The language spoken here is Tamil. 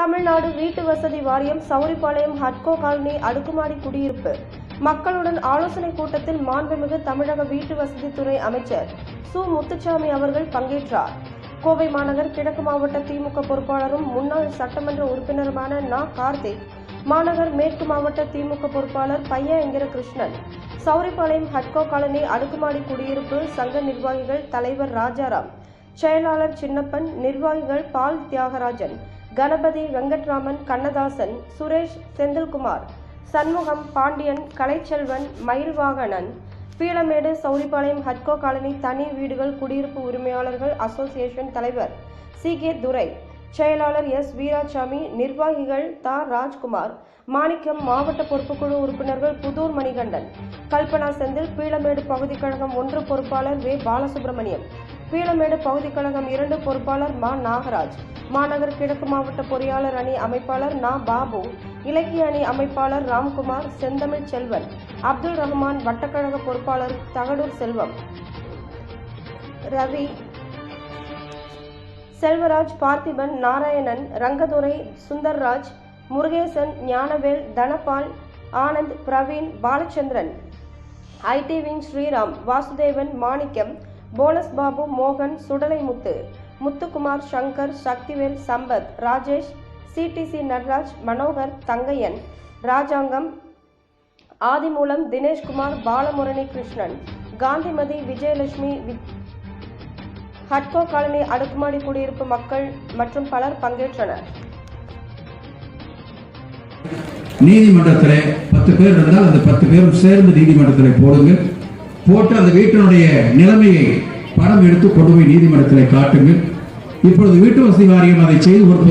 தமிழ்நாடு வீட்டு வசதி வாரியம் சௌரிபாளையம் ஹட்கோ காலனி அடுக்குமாடி குடியிருப்பு. மக்களுடன் ஆலோசனை கூட்டத்தில் மாண்புமிகு தமிழக வீட்டு வசதித்துறை அமைச்சர் சு. முத்துச்சாமி அவர்கள் பங்கேற்றார். கோவை மாநகர் கிழக்கு மாவட்ட திமுக பொறுப்பாளரும் முன்னாள் சட்டமன்ற உறுப்பினருமான நா. கார்த்திக் மாநகர் மேற்கு மாவட்ட திமுக பொறுப்பாளர் பையங்கிற கிருஷ்ணன் சௌரிபாளையம் ஹட்கோ காலனி அடுக்குமாடி குடியிருப்பு சங்க நிர்வாகிகள் தலைவர் ராஜாராம் செயலாளர் சின்னப்பன் நிர்வாகிகள் பால் தியாகராஜன் கணபதி வெங்கட்ராமன் கண்ணதாசன் சுரேஷ் செந்தில்குமார் சண்முகம் பாண்டியன் கலைச்செல்வன் மயில்வாகனன் பீளமேடு சௌரிபாளையம் ஹட்கோ காலனி தனி வீடுகள் குடியிருப்பு உரிமையாளர்கள் அசோசியேஷன் தலைவர் சி. கே. துரை செயலாளர் எஸ். வீராசாமி நிர்வாகிகள் தா. ராஜ்குமார் மாணிக்கம் மாவட்ட பொறுப்புக்குழு உறுப்பினர்கள் புதூர் மணிகண்டன் கல்பனா செந்தில் பீளமேடு பகுதி கழகம் ஒன்று பொறுப்பாளர் வே. பாலசுப்ரமணியம் பீளமேடு பகுதிக் கழகம் இரண்டு பொறுப்பாளர் மா. நாகராஜ் மாநகர் கிழக்கு மாவட்ட பொறியாளர் அணி அமைப்பாளர் நா. பாபு இலக்கிய அணி அமைப்பாளர் ராம்குமார் செந்தமிழ் செல்வன் அப்துல் ரஹ்மான் வட்டக்கழக பொறுப்பாளர் தகடூர் செல்வம். ரவி செல்வராஜ் பார்த்திபன் நாராயணன் ரங்கதுரை சுந்தர்ராஜ் முருகேசன் ஞானவேல் தனபால் ஆனந்த் பிரவீன் பாலச்சந்திரன். ஐடி விங் ஸ்ரீராம் வாசுதேவன் மாணிக்கம் போனஸ் பாபு மோகன் சுடலைமுத்து முத்துக்குமார் சங்கர் சக்திவேல் சம்பத் ராஜேஷ் சிடிசி நட்ராஜ் மனோகர் தங்கையன் ராஜாங்கம் ஆதிமூலம் தினேஷ்குமார் பாலமுரணி கிருஷ்ணன் காந்திமதி விஜயலட்சுமி ஹட்கோ காலனி அடுக்குமாடி குடியிருப்பு மக்கள் மற்றும் பலர் பங்கேற்றனர். நீதிமன்றத்தில் பத்து பேர் இருந்தால் அந்த பத்து பேரும் சேர்ந்து நீதிமன்றத்தில் போடுங்கள். போட்டு அந்த வீட்டினுடைய நிலைமையை படம் எடுத்து கொண்டு போய் நீதிமன்றத்தில் காட்டுங்கள். இப்பொழுது வீட்டு வசதி வாரியம் அதை செய்து கொடுப்பதற்கு